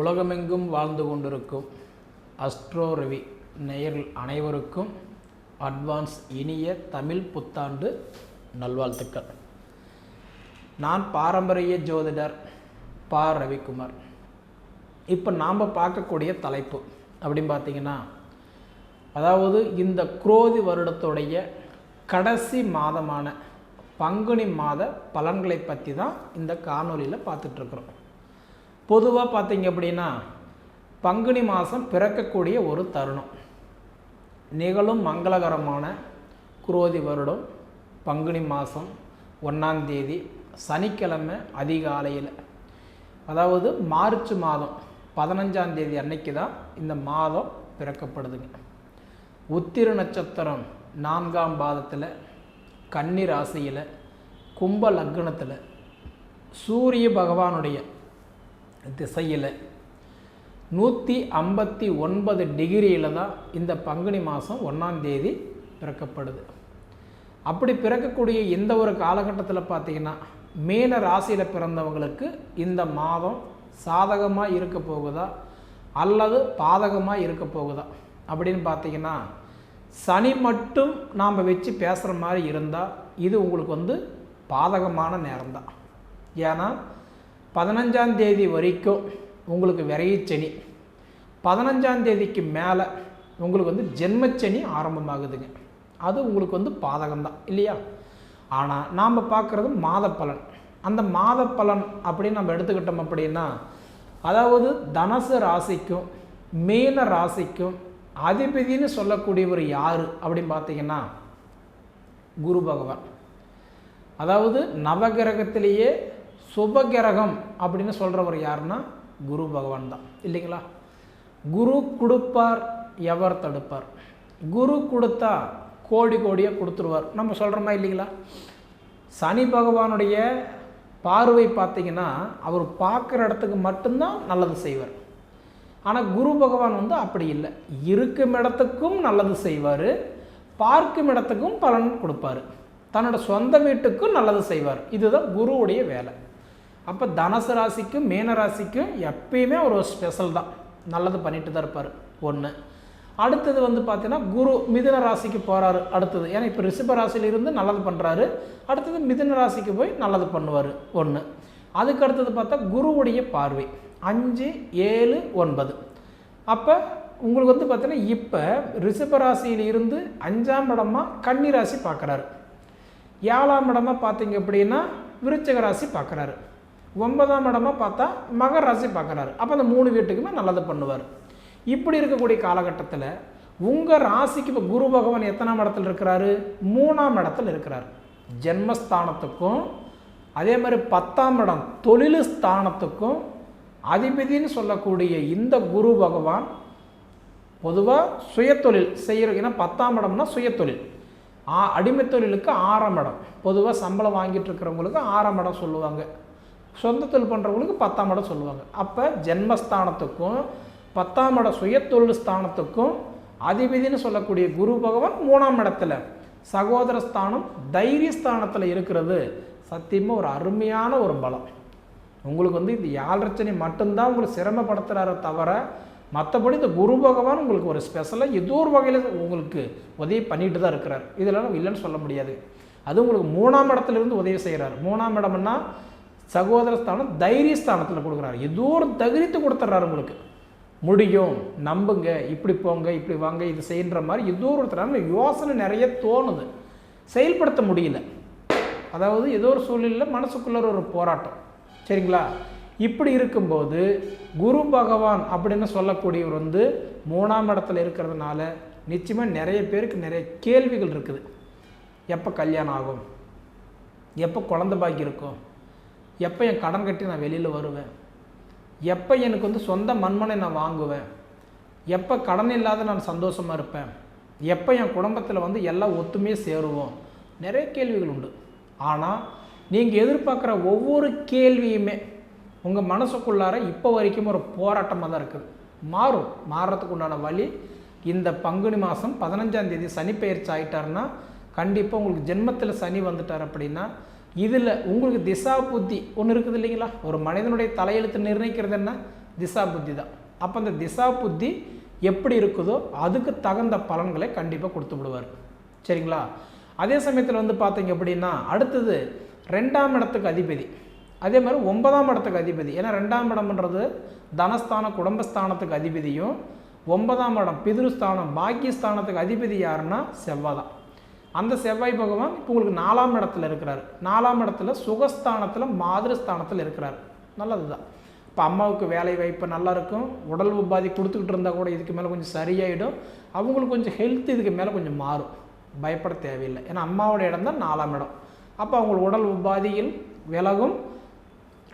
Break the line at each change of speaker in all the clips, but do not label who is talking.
உலகமெங்கும் வாழ்ந்து கொண்டிருக்கும் அஸ்ட்ரோ ரவி நேயர்கள் அனைவருக்கும் அட்வான்ஸ் இனிய தமிழ் புத்தாண்டு நல்வாழ்த்துக்கள். நான் பாரம்பரிய ஜோதிடர் பா. ரவிக்குமார். இப்போ நாம் பார்க்கக்கூடிய தலைப்பு அப்படின்னு பார்த்தீங்கன்னா அதாவது இந்த குரோதி வருடத்துடைய கடைசி மாதமான பங்குனி மாத பலன்களை பற்றி தான் இந்த காணொலியில் பார்த்துட்ருக்குறோம் பொதுவாக பார்த்தீங்க அப்படின்னா பங்குனி மாதம் பிறக்கக்கூடிய ஒரு தருணம். நிகழும் மங்களகரமான குரோதி வருடம் பங்குனி மாதம் ஒன்றாந்தேதி சனிக்கிழமை அதிகாலையில். அதாவது மார்ச் மாதம் பதினஞ்சாந்தேதி அன்னைக்கு தான் இந்த மாதம் பிறக்கப்படுதுங்க. உத்திர நட்சத்திரம் நான்காம் பாதத்தில் கன்னி ராசியில் கும்ப லக்னத்தில் சூரிய பகவானுடைய திசையில். நூற்றி ஐம்பத்தி ஒன்பது டிகிரியில் தான் இந்த பங்குனி மாதம் ஒன்றாம் தேதி பிறக்கப்படுது. அப்படி பிறக்கக்கூடிய இந்த ஒரு காலகட்டத்தில் பார்த்தீங்கன்னா மீன ராசியில் பிறந்தவங்களுக்கு இந்த மாதம் சாதகமாக இருக்க போகுதா? அல்லது பாதகமாக இருக்க போகுதா? அப்படின்னு பார்த்திங்கன்னா சனி மட்டும் நாம் வச்சு பேசுகிற மாதிரி இருந்தால் இது உங்களுக்கு வந்து பாதகமான நேரம்தான். ஏன்னா பதினஞ்சாந்தேதி வரைக்கும் உங்களுக்கு விரைச்சனி பதினஞ்சாந்தேதிக்கு மேலே உங்களுக்கு வந்து ஜென்மச்சனி ஆரம்பமாகுதுங்க. அது உங்களுக்கு வந்து பாதகம்தான் இல்லையா? ஆனால் நாம் பார்க்குறது மாத பலன். அந்த மாத பலன் அப்படின்னு நம்ம எடுத்துக்கிட்டோம் அப்படின்னா அதாவது தனசு ராசிக்கும் மீன ராசிக்கும் அதிபதினு சொல்லக்கூடியவர் யார் அப்படின்னு பார்த்தீங்கன்னா குரு பகவான். அதாவது நவகிரகத்திலேயே சுபகிரகம் அப்படின்னு சொல்கிறவர் யாருன்னா குரு பகவான் தான். இல்லைங்களா? குரு கொடுப்பார் எவர் தடுப்பார். குரு கொடுத்தா கோடி கோடியாக கொடுத்துருவார். நம்ம சொல்கிறோமா இல்லைங்களா? சனி பகவானுடைய பார்வை பார்த்தீங்கன்னா அவர் பார்க்குற இடத்துக்கு மட்டும்தான் நல்லது செய்வார். ஆனால் குரு பகவான் வந்து அப்படி இல்லை. இருக்கும் இடத்துக்கும் நல்லது செய்வார் பார்க்கும் இடத்துக்கும் பலன் கொடுப்பார். தன்னோட சொந்த வீட்டுக்கும் நல்லது செய்வார். இதுதான் குருவுடைய வேலை. அப்போ தனுசு ராசிக்கும் மீன ராசிக்கும் எப்பயுமே ஒரு ஸ்பெஷல் தான். நல்லது பண்ணிட்டு தான் இருப்பார். ஒன்று அடுத்தது வந்து பார்த்தீங்கன்னா குரு மிதுன ராசிக்கு போகிறாரு அடுத்தது. ஏன்னா இப்போ ரிஷப ராசியிலிருந்து நல்லது பண்ணுறாரு அடுத்தது மிதுன ராசிக்கு போய் நல்லது பண்ணுவார். ஒன்று அதுக்கு அடுத்தது பார்த்தா குருவுடைய பார்வை. அஞ்சு ஏழு ஒன்பது. அப்போ உங்களுக்கு வந்து பார்த்தீங்கன்னா இப்போ ரிஷப ராசியில் இருந்து அஞ்சாம் இடமா கன்னி ராசி பார்க்குறாரு ஏழாம் இடமா பார்த்தீங்க அப்படின்னா விருச்சக ராசி பார்க்குறாரு ஒன்பதாம் இடமா பார்த்தா மகர ராசி பார்க்குறாரு. அப்போ அந்த மூணு வீட்டுக்குமே நல்லது பண்ணுவார். இப்படி இருக்கக்கூடிய காலகட்டத்தில் உங்கள் ராசிக்கு இப்போ குரு பகவான் எத்தனாம் இடத்துல இருக்கிறாரு? மூணாம் இடத்துல இருக்கிறார். ஜென்மஸ்தானத்துக்கும் அதே மாதிரி பத்தாம் இடம் தொழில் ஸ்தானத்துக்கும் அதிபதினு சொல்லக்கூடிய இந்த குரு பகவான் பொதுவாக சுயத்தொழில் செய்கிற ஏன்னா பத்தாம் இடம்னா சுயத்தொழில். ஆ அடிமை தொழிலுக்கு ஆறாம் இடம். பொதுவாக சம்பளம் வாங்கிட்டு இருக்கிறவங்களுக்கு ஆறாம் இடம் சொல்லுவாங்க. சொந்த தொழில் பண்ணுறவங்களுக்கு பத்தாம் இடம் சொல்லுவாங்க. அப்போ ஜென்மஸ்தானத்துக்கும் பத்தாம் இட சுயத்தொழில் ஸ்தானத்துக்கும் அதிபதினு சொல்லக்கூடிய குரு பகவான் மூணாம் இடத்துல. சகோதர ஸ்தானம் தைரிய ஸ்தானத்தில் இருக்கிறது. சத்தியமாக ஒரு அருமையான ஒரு பலம். உங்களுக்கு வந்து இந்த யாழ்ரச்சனை மட்டும்தான் உங்களுக்கு சிரமப்படுத்துகிறார தவிர மற்றபடி இந்த குரு பகவான் உங்களுக்கு ஒரு ஸ்பெஷலாக ஏதோ ஒரு வகையில் உங்களுக்கு உதவி பண்ணிட்டு தான் இருக்கிறார். இதெல்லாம் இல்லைன்னு சொல்ல முடியாது. அது உங்களுக்கு மூணாம் இடத்துலேருந்து உதவி செய்கிறார் மூணாம் இடம்னா சகோதர ஸ்தானம் தைரிய ஸ்தானத்தில் கொடுக்குறாரு. ஏதோ ஒரு தகுதித்து கொடுத்துட்றாரு உங்களுக்கு. முடியும். நம்புங்க. இப்படி போங்க இப்படி வாங்க இது செய்கின்ற மாதிரி ஏதோ ஒருத்தரான யோசனை நிறைய தோணுது. செயல்படுத்த முடியல. அதாவது ஏதோ ஒரு சூழ்நிலையில் மனசுக்குள்ள ஒரு போராட்டம். சரிங்களா? இப்படி இருக்கும்போது குரு பகவான் அப்படின்னு சொல்லக்கூடியவர் வந்து மூணாம் இடத்துல இருக்கிறதுனால நிச்சயமாக நிறைய பேருக்கு நிறைய கேள்விகள் இருக்குது. எப்போ கல்யாணம் ஆகும்? எப்போ குழந்த பாக்கி இருக்கும்? எப்போ என் கடன் கட்டி நான் வெளியில் வருவேன்? எப்போ எனக்கு வந்து சொந்த மண்மனை நான் வாங்குவேன்? எப்போ கடன் இல்லாத நான் சந்தோஷமாக இருப்பேன்? எப்போ என் குடும்பத்தில் வந்து எல்லாம் ஒத்துமையே சேருவோம்? நிறைய கேள்விகள் உண்டு. ஆனால் நீங்கள் எதிர்பார்க்குற ஒவ்வொரு கேள்வியுமே உங்கள் மனசுக்குள்ளார இப்போ வரைக்கும் ஒரு போராட்டமாக தான் இருக்குது. மாறும். மாறுறதுக்கு உண்டான வழி இந்த பங்குனி மாதம் பதினஞ்சாம் தேதி சனி பயிற்சி ஆகிட்டாருன்னா கண்டிப்பாக உங்களுக்கு ஜென்மத்தில் சனி வந்துட்டார் அப்படின்னா இதில் உங்களுக்கு திசா புத்தி ஒன்று இருக்குது இல்லைங்களா? ஒரு மனிதனுடைய தலையெழுத்து நிர்ணயிக்கிறது என்ன? திசா புத்தி தான். அப்போ அந்த திசா புத்தி எப்படி இருக்குதோ அதுக்கு தகுந்த பலன்களை கண்டிப்பாக கொடுத்து விடுவார். சரிங்களா? அதே சமயத்தில் வந்து பார்த்தீங்க அப்படின்னா அடுத்தது ரெண்டாம் இடத்துக்கு அதிபதி. அதே மாதிரி ஒன்பதாம் இடத்துக்கு அதிபதி. ஏன்னா ரெண்டாம் இடம்ன்றது தனஸ்தான குடும்பஸ்தானத்துக்கு அதிபதியும் ஒன்பதாம் இடம் பிதிருஸ்தானம் பாக்கியஸ்தானத்துக்கு அதிபதி யாருன்னா செவ்வாய் தான் அந்த செவ்வாய் பகவான் இப்போ உங்களுக்கு நாலாம் இடத்துல இருக்கிறார். நாலாம் இடத்துல சுகஸ்தானத்தில் மாதிரஸ்தானத்தில் இருக்கிறார். நல்லது தான் இப்போ அம்மாவுக்கு வேலை வாய்ப்பு நல்லாயிருக்கும் உடல் உபாதி கொடுத்துக்கிட்டு இருந்தால் கூட இதுக்கு மேலே கொஞ்சம் சரியாயிடும். அவங்களுக்கு கொஞ்சம் ஹெல்த் இதுக்கு மேலே கொஞ்சம் மாறும். பயப்பட தேவையில்லை. ஏன்னா அம்மாவோட இடம் தான் நாலாம் இடம். அப்போ அவங்களுக்கு உடல் உபாதியில் விலகும்.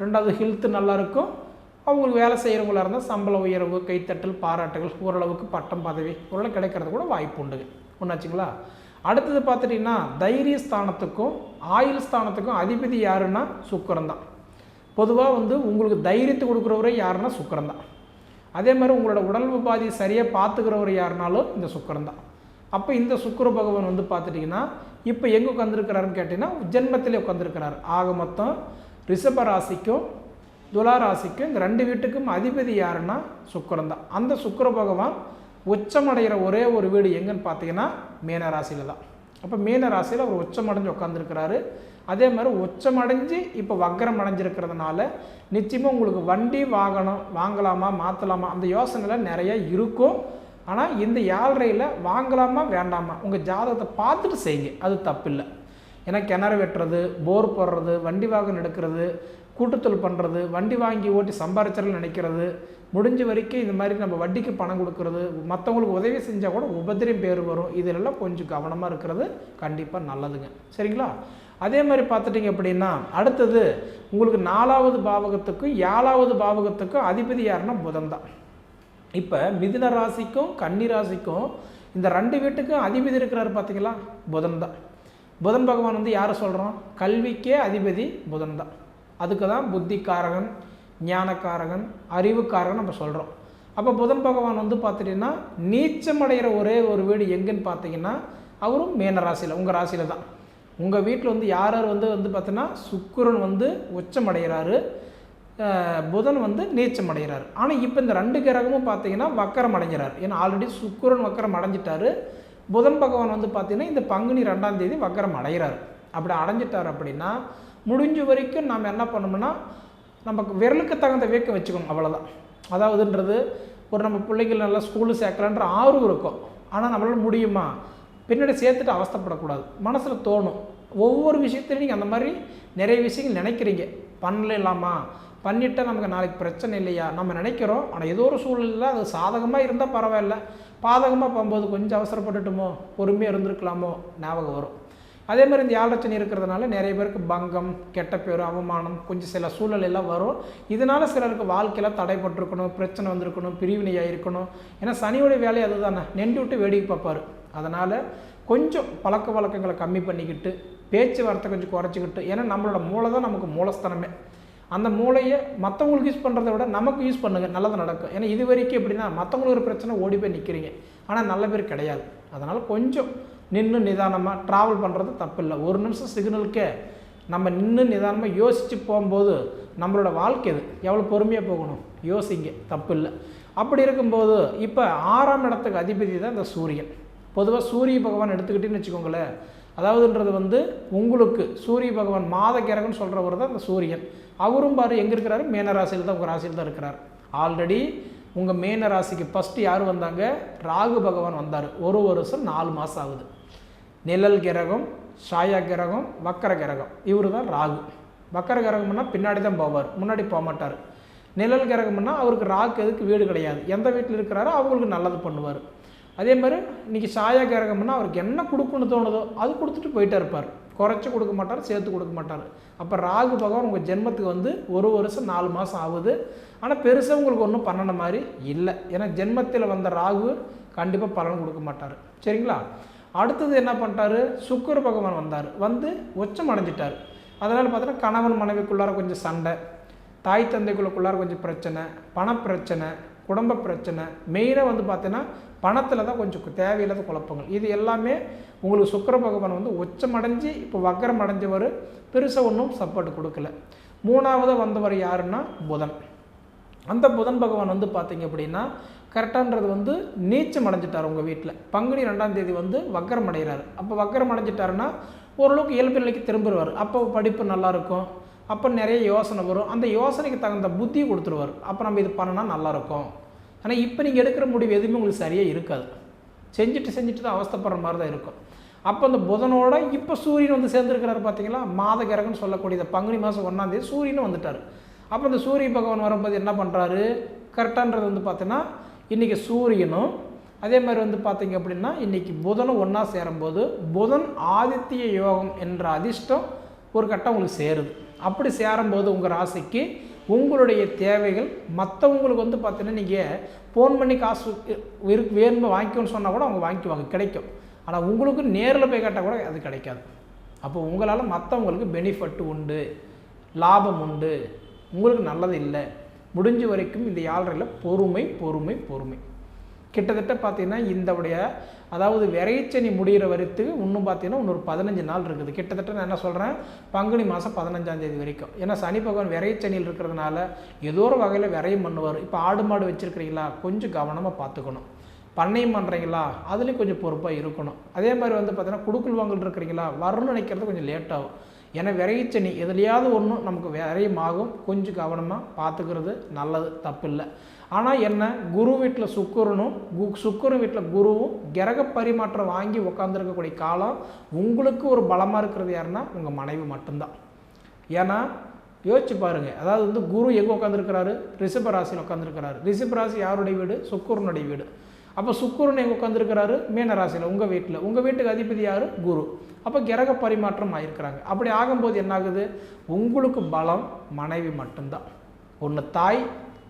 ரெண்டாவது ஹெல்த்து நல்லாயிருக்கும் அவங்களுக்கு வேலை செய்கிறவங்களா இருந்தால் சம்பள உயர்வு கைத்தட்டல் பாராட்டுகள் ஓரளவுக்கு பட்டம் பதவி ஓரளவு கிடைக்கிறது கூட வாய்ப்பு உண்டுங்க ஒன்றாச்சுங்களா அடுத்தது பார்த்துட்டிங்கன்னா தைரிய ஸ்தானத்துக்கும் ஆயுள் ஸ்தானத்துக்கும் அதிபதி யாருன்னா சுக்கரன் தான் பொதுவாக வந்து உங்களுக்கு தைரியத்தை கொடுக்குறவரே யாருன்னா சுக்கரன் தான் அதே மாதிரி உங்களோட உடல் உபாதியை சரியாக பார்த்துக்கிறவர் யாருனாலும் இந்த சுக்கரன் தான் அப்போ இந்த சுக்கர பகவான் வந்து பார்த்துட்டிங்கன்னா இப்போ எங்கே உட்காந்துருக்கிறாருன்னு கேட்டிங்கன்னா ஜென்மத்திலே உட்காந்துருக்கிறார் ஆக மொத்தம் ரிஷப ராசிக்கும் துலா ராசிக்கும் இந்த ரெண்டு வீட்டுக்கும் அதிபதி யாருன்னா சுக்கரன் தான் அந்த சுக்கர பகவான் உச்சமடைகிற ஒரே ஒரு வீடு எங்கன்னு பார்த்தீங்கன்னா மீன ராசியில் தான். அப்போ மீன ராசியில் அவர் உச்சமடைஞ்சு உட்காந்துருக்கிறாரு அதே மாதிரி உச்சமடைஞ்சு இப்போ வக்கரம் அடைஞ்சிருக்கிறதுனால நிச்சயமாக உங்களுக்கு வண்டி வாகனம் வாங்கலாமா மாற்றலாமா அந்த யோசனைலாம் நிறைய இருக்கும். ஆனால் இந்த ஏழ்றையில் வாங்கலாமா வேண்டாமா உங்கள் ஜாதகத்தை பார்த்துட்டு செய்யுங்க. அது தப்பில்லை. ஏன்னா கிணறு வெட்டுறது போர் போடுறது வண்டி வாகனம் எடுக்கிறது கூட்டுத்தொழில் பண்ணுறது வண்டி வாங்கி ஓட்டி சம்பாரிச்சல் நினைக்கிறது முடிஞ்ச வரைக்கும் இந்த மாதிரி நம்ம வட்டிக்கு பணம் கொடுக்கறது மற்றவங்களுக்கு உதவி செஞ்சால் கூட உபதிரியம் பேர் வரும். இதிலெல்லாம் கொஞ்சம் கவனமாக இருக்கிறது கண்டிப்பாக நல்லதுங்க. சரிங்களா? அதே மாதிரி பார்த்துட்டிங்க அப்படின்னா அடுத்தது உங்களுக்கு நாலாவது பாவகத்துக்கும் ஏழாவது பாவகத்துக்கும் அதிபதி யாருன்னா புதன் தான். இப்போ மிதுன ராசிக்கும் கன்னி ராசிக்கும் இந்த ரெண்டு வீட்டுக்கும் அதிபதி இருக்கிறாரு பார்த்தீங்களா? புதன் தான். புதன் பகவான் வந்து யாரை சொல்கிறோம் கல்விக்கே அதிபதி புதன் தான். அதுக்கு தான் புத்திக்காரகன் ஞானக்காரகன் அறிவுக்காரகன் நம்ம சொல்கிறோம் அப்போ புதன் பகவான் வந்து பார்த்துட்டிங்கன்னா நீச்சமடைகிற ஒரே ஒரு வீடு எங்கேன்னு பார்த்தீங்கன்னா அவரும் மேன ராசியில் உங்கள் ராசியில் தான். உங்கள் வீட்டில் வந்து யார் யார் வந்து வந்து பார்த்தீங்கன்னா சுக்கிரன் வந்து உச்சமடைகிறாரு அடைகிறாரு புதன் வந்து நீச்சம் அடைகிறார் ஆனால் இப்போ இந்த ரெண்டு கிரகமும் பார்த்தீங்கன்னா வக்கரம் அடைஞ்சிறார். ஏன்னா ஆல்ரெடி சுக்கிரன் வக்கரம் அடைஞ்சிட்டாரு. புதன் பகவான் வந்து பார்த்தீங்கன்னா இந்த பங்குனி ரெண்டாம் தேதி வக்கரம் அடைகிறார் அப்படி அடைஞ்சிட்டார் அப்படின்னா முடிஞ்ச வரைக்கும் நாம் என்ன பண்ணோம்னா நமக்கு விரலுக்கு தகுந்த வேக்கம் வச்சுக்கணும் அவ்வளோதான் அதாவதுன்றது ஒரு நம்ம பிள்ளைகள் நல்லா ஸ்கூலு சேர்க்கலான்ற ஆர்வம் இருக்கும். ஆனால் நம்மளால் முடியுமா? பின்னாடி சேர்த்துட்டு அவஸ்தைப்படக்கூடாது. மனசில் தோணும். ஒவ்வொரு விஷயத்துலையும் நீங்கள் அந்த மாதிரி நிறைய விஷயங்கள் நினைக்கிறீங்க. பண்ணலாமா பண்ணிட்டா நமக்கு நாளைக்கு பிரச்சனை இல்லையா? நம்ம நினைக்கிறோம். ஆனால் ஏதோ ஒரு சூழ்நிலையில் அது சாதகமாக இருந்தால் பரவாயில்ல. பாதகமாக போகும்போது கொஞ்சம் அவசரப்பட்டுட்டுமோ? பொறுமையாக இருந்திருக்கலாமோ? ஞாபகம் வரும். அதே மாதிரி இந்த யாழச்சனி இருக்கிறதுனால நிறைய பேருக்கு பங்கம் கெட்ட பேர் அவமானம் கொஞ்சம் சில சூழல் எல்லாம் வரும். இதனால சிலருக்கு வாழ்க்கையில் தடைப்பட்டிருக்கணும் பிரச்சனை வந்திருக்கணும் பிரிவினையாக இருக்கணும். ஏன்னா சனியோடைய வேலை அதுதானே. நெண்டு விட்டு வேடிக்கை பார்ப்பார். அதனால் கொஞ்சம் பழக்க வழக்கங்களை கம்மி பண்ணிக்கிட்டு பேச்சுவார்த்தை கொஞ்சம் குறைச்சிக்கிட்டு ஏன்னா நம்மளோட மூளை தான் நமக்கு மூலஸ்தானமே. அந்த மூளையை மற்றவங்களுக்கு யூஸ் பண்ணுறத விட நமக்கு யூஸ் பண்ணுங்கள் நல்லது நடக்கும். ஏன்னா இது வரைக்கும் எப்படின்னா மற்றவங்களுக்கு ஒரு பிரச்சனை ஓடி போய் நிற்கிறீங்க ஆனால் நல்ல பேர் கிடையாது. அதனால் கொஞ்சம் நின்று நிதானமாக ட்ராவல் பண்ணுறது தப்பில்லை. ஒரு நிமிஷம் சிக்னலுக்கே நம்ம நின்று நிதானமாக யோசித்து போகும்போது நம்மளோட வாழ்க்கை இது எவ்வளோ பொறுமையாக போகணும்? யோசிங்க. தப்பில்லை. அப்படி இருக்கும்போது இப்போ ஆறாம் இடத்துக்கு அதிபதி தான் இந்த சூரியன். பொதுவாக சூரிய பகவான் எடுத்துக்கிட்டேன்னு வச்சுக்கோங்களேன். அதாவதுன்றது வந்து உங்களுக்கு சூரிய பகவான் மாத கிரகன் சொல்கிறவர் தான் இந்த சூரியன். அவரும் பாரு எங்கே இருக்கிறாரு? மேன ராசியில் தான் உங்கள் ராசியில் தான் இருக்கிறார். ஆல்ரெடி உங்கள் மேன ராசிக்கு ஃபஸ்ட்டு யார் வந்தாங்க? ராகு பகவான் வந்தார். ஒரு வருஷம் நாலு மாதம் ஆகுது. நிழல் கிரகம் சாயா கிரகம் வக்கர கிரகம். இவர் தான் ராகு. வக்கர கிரகம்னா பின்னாடி தான் போவார். முன்னாடி போக மாட்டார் நிழல் கிரகம்னா அவருக்கு ராகு எதுக்கு வீடு கிடையாது. எந்த வீட்டில் இருக்கிறாரோ அவங்களுக்கு நல்லது பண்ணுவார். அதே மாதிரி இன்றைக்கி சாயா கிரகம்னா அவருக்கு என்ன கொடுக்கணும்னு தோணுதோ அது கொடுத்துட்டு போயிட்டே இருப்பார். குறைச்சி கொடுக்க மாட்டார் சேர்த்து கொடுக்க மாட்டார். அப்போ ராகு பகவான் உங்கள் ஜென்மத்துக்கு வந்து ஒரு வருஷம் நாலு மாதம் ஆகுது. ஆனால் பெருசாக உங்களுக்கு ஒன்றும் பண்ணன மாதிரி இல்லை. ஏன்னா ஜென்மத்தில் வந்த ராகு கண்டிப்பாக பலன் கொடுக்க மாட்டார். சரிங்களா? அடுத்தது என்ன பண்ணிட்டாரு? சுக்கர பகவான் வந்தார். வந்து உச்சம் அடைஞ்சிட்டார். அதனால் பார்த்தோன்னா கணவன் மனைவிக்குள்ளார கொஞ்சம் சண்டை தாய் தந்தைக்குள்ளக்குள்ளார கொஞ்சம் பிரச்சனை பணப்பிரச்சனை குடும்ப பிரச்சனை மெயினாக வந்து பார்த்தீங்கன்னா பணத்தில் தான் கொஞ்சம் தேவையில்லாத குழப்பங்கள். இது எல்லாமே உங்களுக்கு சுக்கிர பகவான் வந்து உச்சமடைஞ்சு இப்போ வக்கரம் அடைஞ்சவர் பெருசாக ஒன்றும் சப்போர்ட் கொடுக்கல. மூணாவதாக வந்தவர் யாருன்னா புதன். அந்த புதன் பகவான் வந்து பார்த்தீங்க அப்படின்னா கரெக்டான்றது வந்து நீச்சம் அடைஞ்சிட்டார் உங்கள் வீட்டில் பங்குனி ரெண்டாம் தேதி வந்து வக்கரம் அடைகிறார். அப்போ வக்கரம் அடைஞ்சிட்டாருன்னா ஓரளவுக்கு இயல்பு நிலைக்கு திரும்பிடுவார் அப்போ படிப்பு நல்லாயிருக்கும் அப்போ நிறைய யோசனை வரும். அந்த யோசனைக்கு தகுந்த புத்தி கொடுத்துருவார். அப்போ நம்ம இது பண்ணினா நல்லாயிருக்கும் ஆனால் இப்போ நீங்கள் எடுக்கிற முடிவு எதுவுமே உங்களுக்கு சரியாக இருக்காது. செஞ்சுட்டு செஞ்சுட்டு தான் அவஸ்தைப்படுற மாதிரி தான் இருக்கும். அப்போ அந்த புதனோட இப்போ சூரியன் வந்து சேர்ந்துருக்கிறாரு பார்த்தீங்களா மாத கிரகம்னு சொல்லக்கூடிய இந்த பங்குனி மாதம் ஒன்றாந்தேதி சூரியனும் வந்துட்டார். அப்போ இந்த சூரிய பகவான் வரும்போது என்ன பண்ணுறாரு கரெக்டான்றது வந்து பார்த்தீங்கன்னா இன்றைக்கி சூரியனும் அதே மாதிரி வந்து பார்த்தீங்க அப்படின்னா இன்றைக்கி புதனும் ஒன்றா சேரும்போது புதன் ஆதித்ய யோகம் என்ற அதிர்ஷ்டம் ஒரு கட்டம் உங்களுக்கு சேருது. அப்படி சேரும்போது உங்கள் ராசிக்கு உங்களுடைய தேவைகள் மற்றவங்களுக்கு வந்து பார்த்தீங்கன்னா நீங்கள் ஃபோன் பண்ணி காசு இருக்கு வேணும்னு வாங்கிக்கணும்னு சொன்னால் கூட அவங்க வாங்கிக்குவாங்க கிடைக்கும். ஆனால் உங்களுக்கு நேரில் போய் கேட்டால் கூட அது கிடைக்காது. அப்போ உங்களால் மற்றவங்களுக்கு பெனிஃபிட் உண்டு லாபம் உண்டு உங்களுக்கு நல்லது இல்லை. முடிஞ்ச வரைக்கும் இந்த யாழ்றையில் பொறுமை பொறுமை பொறுமை. கிட்டத்தட்ட பார்த்தீங்கன்னா இந்தவுடைய அதாவது விரைச்சனி முடிகிற வரைத்துக்கு இன்னும் பார்த்தீங்கன்னா இன்னொரு பதினஞ்சு நாள் இருக்குது. கிட்டத்தட்ட நான் என்ன சொல்கிறேன் பங்குனி மாதம் பதினஞ்சாந்தேதி வரைக்கும். ஏன்னா சனி பகவான் விரைச்சனியில் இருக்கிறதுனால ஏதோ ஒரு வகையில் விரையும் பண்ணுவார். இப்போ ஆடு மாடு வச்சுருக்கிறீங்களா? கொஞ்சம் கவனமாக பார்த்துக்கணும் பண்ணையும் பண்ணுறீங்களா அதுலேயும் கொஞ்சம் பொறுப்பாக இருக்கணும். அதே மாதிரி வந்து பார்த்தீங்கன்னா குடுக்கல் வாங்கல் இருக்கிறீங்களா? வரணும்னு நினைக்கிறது கொஞ்சம் லேட்டாகும் ஏன்னா விரைச்சனி எதுலையாவது ஒன்றும் நமக்கு விரையமாகும் கொஞ்சம் கவனமாக பார்த்துக்கிறது நல்லது தப்பு இல்லை ஆனால் என்ன குரு வீட்டில் சுக்கரனும் கு சுக்கரன் வீட்டில் குருவும் கிரக பரிமாற்றம் வாங்கி உட்காந்துருக்கக்கூடிய காலம் உங்களுக்கு ஒரு பலமாக இருக்கிறது யாருன்னா உங்கள் மனைவி மட்டும்தான். ஏன்னா யோசிச்சு பாருங்கள் அதாவது வந்து குரு எங்கே உட்காந்துருக்கிறாரு ரிஷப ராசியில் உட்காந்துருக்கிறாரு ரிஷப ராசி யாருடைய வீடு? சுக்கரனுடைய வீடு. அப்போ சுக்குரன் எங்கே உட்காந்துருக்கிறாரு மீனராசியில் உங்கள் வீட்டில் உங்கள் வீட்டுக்கு அதிபதி யார்? குரு. அப்போ கிரக பரிமாற்றம் ஆகிருக்கிறாங்க அப்படி ஆகும்போது என்னாகுது? உங்களுக்கு பலம் மனைவி மட்டும்தான். ஒன்று தாய்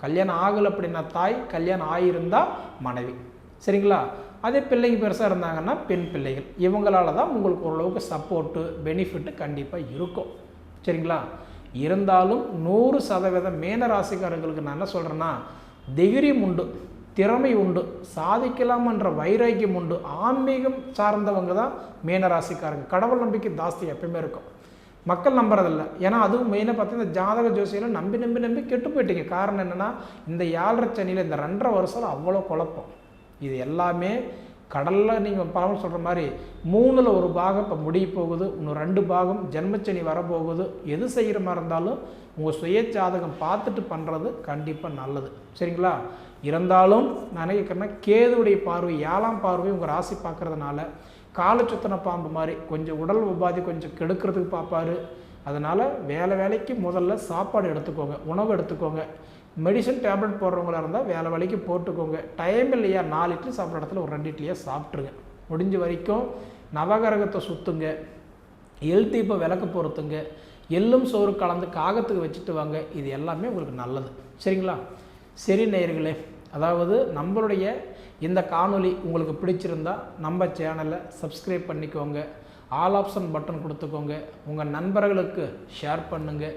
கல்யாணம் ஆகலை அப்படின்னா தாய் கல்யாணம் ஆகியிருந்தால் மனைவி. சரிங்களா? அதே பிள்ளைங்க பெருசாக இருந்தாங்கன்னா பெண் பிள்ளைகள். இவங்களால தான் உங்களுக்கு ஓரளவுக்கு சப்போர்ட்டு பெனிஃபிட்டு கண்டிப்பாக இருக்கும். சரிங்களா? இருந்தாலும் நூறு சதவீதம் மேன ராசிக்காரங்களுக்கு நான் என்ன சொல்கிறேன்னா தைரியம் உண்டு திறமை உண்டு சாதிக்கலாமன்ற வைராக்கியம் உண்டு. ஆன்மீகம் சார்ந்தவங்க தான் மீனராசிக்காரங்க. கடவுள் நம்பிக்கை ஜாஸ்தி எப்பயுமே இருக்கும். மக்கள் நம்புறதில்ல. ஏன்னா அதுவும் மெயினாக பார்த்தீங்கன்னா ஜாதக ஜோசியில் நம்பி நம்பி நம்பி கெட்டு போயிட்டீங்க. காரணம் என்னென்னா இந்த ஏழரை சனியில் இந்த ரெண்டரை வருஷம் அவ்வளோ குழப்பம். இது எல்லாமே கடலில் நீங்கள் பரவல் சொல்கிற மாதிரி மூணில் ஒரு பாகம் இப்போ முடிய போகுது இன்னும் ரெண்டு பாகம் ஜென்மச்சனி வரப்போகுது. எது செய்கிற மாதிரி இருந்தாலும் உங்கள் சுய ஜாதகம் பார்த்துட்டு பண்ணுறது கண்டிப்பாக நல்லது. சரிங்களா? இருந்தாலும் நான் நினைக்கிறேன்னா கேதுவுடைய பார்வை ஏழாம் பார்வை உங்கள் ராசி பார்க்குறதுனால கால சுத்தன பாம்பு மாதிரி கொஞ்சம் உடல் உபாதி கொஞ்சம் கெடுக்கிறதுக்கு பார்ப்பாரு. அதனால் வேலை வேலைக்கு முதல்ல சாப்பாடு எடுத்துக்கோங்க உணவு எடுத்துக்கோங்க. மெடிசன் டேப்லெட் போடுறவங்களா இருந்தால் வேலை வேலைக்கு போட்டுக்கோங்க. டைம் இல்லையா? நாலு இட்லி சாப்பிட்ற இடத்துல ஒரு ரெண்டு இட்லியாக சாப்பிட்ருங்க முடிஞ்ச வரைக்கும் நவகரகத்தை சுற்றுங்க எல் தீப்பை விளக்கு பொறுத்துங்க எள்ளும் சோறு கலந்து காகத்துக்கு வச்சுட்டு வாங்க. இது எல்லாமே உங்களுக்கு நல்லது. சரிங்களா? சரி நேயர்களே அதாவது நம்மளுடைய இந்த காணொளி உங்களுக்கு பிடிச்சிருந்தா நம்ம சேனலை சப்ஸ்கிரைப் பண்ணிக்கோங்க. ஆல் ஆப்ஷன் பட்டன் கொடுத்துக்கோங்க. உங்கள் நண்பர்களுக்கு ஷேர் பண்ணுங்கள்